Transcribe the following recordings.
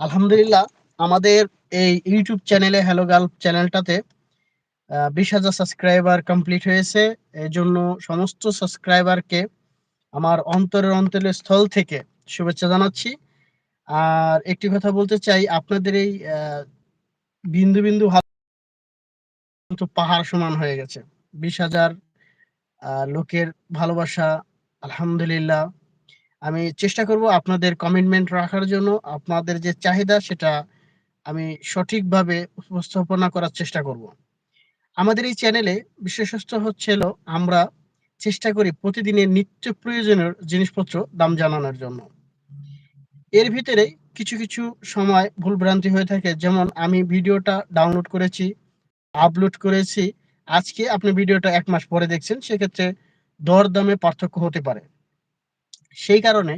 আলহামদুলিল্লাহ, আমাদের এই ইউটিউব চ্যানেলে হ্যালো গার্ল চ্যানেলটাতে বিশ হাজার সাবস্ক্রাইবার কমপ্লিট হয়েছে। এই জন্য সমস্ত সাবস্ক্রাইবারকে আমার অন্তরের অন্তরের স্থল থেকে শুভেচ্ছা জানাচ্ছি। আর একটি কথা বলতে চাই, আপনাদের এই বিন্দু বিন্দু কিন্তু পাহাড় সমান হয়ে গেছে। বিশ হাজার লোকের ভালোবাসা, আলহামদুলিল্লাহ। আমি চেষ্টা করব আপনাদের কমিটমেন্ট রাখার জন্য, আপনাদের যে চাহিদা সেটা আমি সঠিকভাবে উপস্থাপনা করার চেষ্টা করব। আমাদের এই চ্যানেলে বিশেষত্ব হচ্ছিল আমরা চেষ্টা করি প্রতিদিনের নিত্য প্রয়োজনীয় জিনিসপত্র দাম জানানোর জন্য। এর ভিতরে কিছু কিছু সময় ভুলভ্রান্তি হয়ে থাকে, যেমন আমি ভিডিওটা ডাউনলোড করেছি আপলোড করেছি, আজকে আপনি ভিডিওটা এক মাস পরে দেখছেন, সেক্ষেত্রে দর দামে পার্থক্য হতে পারে। সেই কারণে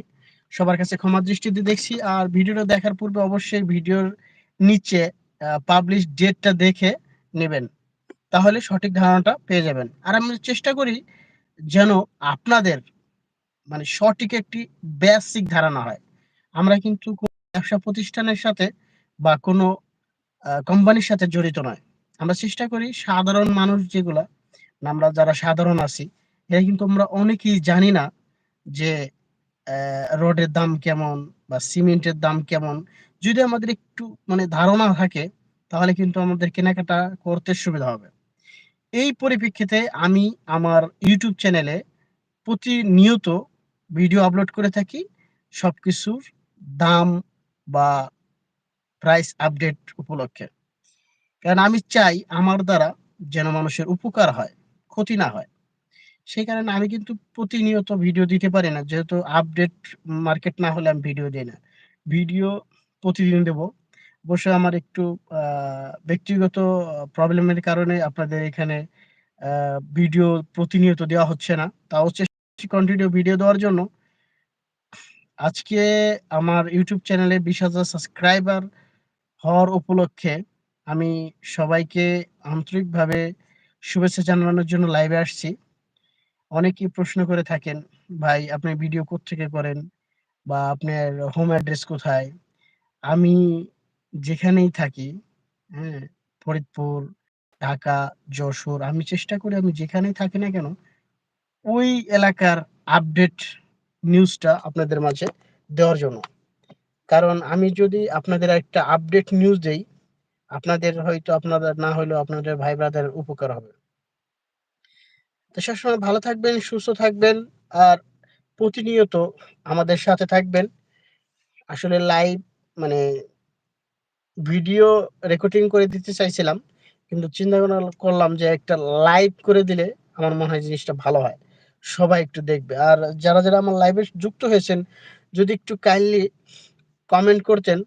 সবার কাছে ক্ষমা দৃষ্টিতে দেখছি। আর ভিডিওটা দেখার পূর্বে অবশ্যই ভিডিওর নিচে পাবলিশ ডেটটা দেখে নেবেন। তাহলে সঠিক ধারণাটা পেয়ে যাবেন। আর আমি চেষ্টা করি যেন আপনাদের মানে সঠিক একটি বেসিক ধারণা হয়। আমরা কিন্তু ব্যবসা প্রতিষ্ঠানের সাথে বা কোনো কোম্পানির সাথে জড়িত নয়। আমরা চেষ্টা করি সাধারণ মানুষ যেগুলা, আমরা যারা সাধারণ আছি, এরা কিন্তু আমরা অনেকেই জানি না যে রডের দাম কেমন বা সিমেন্টের দাম কেমন? যদি আমাদের একটু মানে ধারণা থাকে, তাহলে কিন্তু আমাদের কেনাকাটা করতে সুবিধা হবে। এই পরিপ্রেক্ষিতে আমি আমার ইউটিউব চ্যানেলে প্রতিনিয়ত ভিডিও আপলোড করে থাকি। সবকিছুর দাম বা প্রাইস আপডেট উপলক্ষে। কারণ আমি চাই আমার দ্বারা যেন মানুষের উপকার হয়, ক্ষতি না হয়। সেই কারণে আমি কিন্তু প্রতিনিয়ত ভিডিও দিতে পারি না। যেহেতু আপডেট মার্কেট না হলে আমি ভিডিও দিই না। ভিডিও প্রতিদিন দেব। অবশ্যই আমার একটু ব্যক্তিগত প্রবলেমের কারণে আপনাদের এখানে ভিডিও প্রতিনিয়ত দেওয়া হচ্ছে না। তাও চেষ্টা কন্টিনিউ ভিডিও দেওয়ার জন্য। আজকে আমার ইউটিউব চ্যানেলে বিশ হাজার সাবস্ক্রাইবার হওয়ার উপলক্ষে আমি সবাইকে আন্তরিকভাবে শুভেচ্ছা জানানোর জন্য লাইভে আসছি। অনেকেই প্রশ্ন করে থাকেন, ভাই, আপনি ভিডিও থেকে করেন? বা আপনার হোম অ্যাড্রেস কোথায়? আমি যেখানেই থাকি হ্যাঁ ফরিদপুর, ঢাকা, যশোর, আমি চেষ্টা করি আমি যেখানেই থাকি না কেন, ওই এলাকার আপডেট নিউজটা আপনাদের মাঝে দেওয়ার জন্য। কারণ আমি যদি আপনাদের একটা আপডেট নিউজ দেই, আপনাদের হয়তো আপনাদের, না হলেও আপনাদের ভাই ব্রাদের উপকার হবে। তো সবসময় ভালো থাকবেন, সুস্থ থাকবেন আর প্রতিনিয়ত আমাদের সাথে থাকবেন। আসলে লাইভ মানে ভিডিও রেকর্ডিং করে দিতে চাইছিলাম, কিন্তু চিন্তা করলাম যে একটা লাইভ করে দিলে আমার মনে হয় জিনিসটা ভালো হয়। সবাই একটু দেখবে। আর যারা যারা আমার লাইভে যুক্ত হয়েছেন, যদি একটু কাইন্ডলি কমেন্ট করতেন,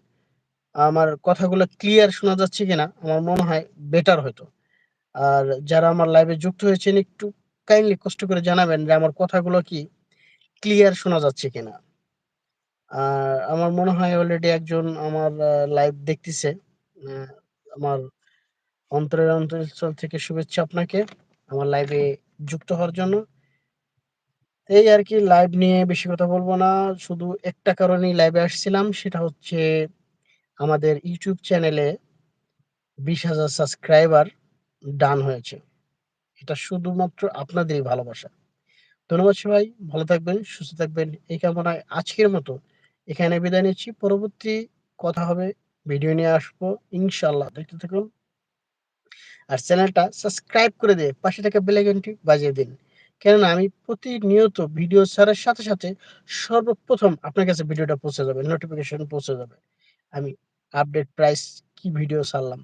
আমার কথাগুলো ক্লিয়ার শোনা যাচ্ছে কিনা, আমার মনে হয় বেটার হতো। আর যারা আমার লাইভে যুক্ত হয়েছেন, একটু কাইন্ডলি কষ্ট করে জানাবেন যে আমার কথাগুলো কি ক্লিয়ার শোনা যাচ্ছে কিনা। আর আমার মনে হয় অলরেডি একজন আমার লাইভ দেখতেছে। আমার অন্তরের অন্তরস্থল থেকে শুভেচ্ছা আপনাকে, আমার লাইভে যুক্ত হওয়ার জন্য। এই আর কি লাইভ নিয়ে বেশি কথা বলব না, শুধু একটা কারণেই লাইভে আসছিলাম, সেটা হচ্ছে আমাদের ইউটিউব চ্যানেলে বিশ হাজার সাবস্ক্রাইবার ডান হয়েছে। এটা শুধুমাত্র আপনাদেরই ভালোবাসা। ধন্যবাদ সবাই, ভালো থাকবেন, সুস্থ থাকবেন। এই কামনায় আজকের মতো এখানে বিদায় নিচ্ছি। পরবর্তী কথা হবে, ভিডিও নিয়ে আসব ইনশাল্লাহ দেখতে থাকুন। আর চ্যানেলটা সাবস্ক্রাইব করে দিয়ে পাশে থাকা বেলাইকনটি বাজিয়ে দিন। কেননা আমি প্রতিনিয়ত ভিডিও ছাড়ার সাথে সাথে সর্বপ্রথম আপনার কাছে ভিডিওটা পৌঁছে যাবে নোটিফিকেশন পৌঁছে যাবে। আমি আপডেট প্রাইস কি ভিডিও ছাড়লাম।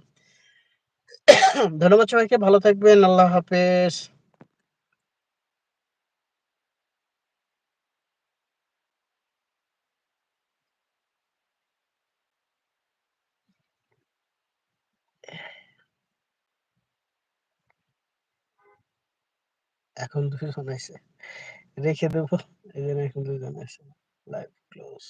ধন্যবাদ সবাইকে, ভালো থাকবেন, আল্লাহ হাফেজ। এখন দুজন আছে রেখে দেবো এই জন্য এখন দুজন আছে লাইভ ক্লোজ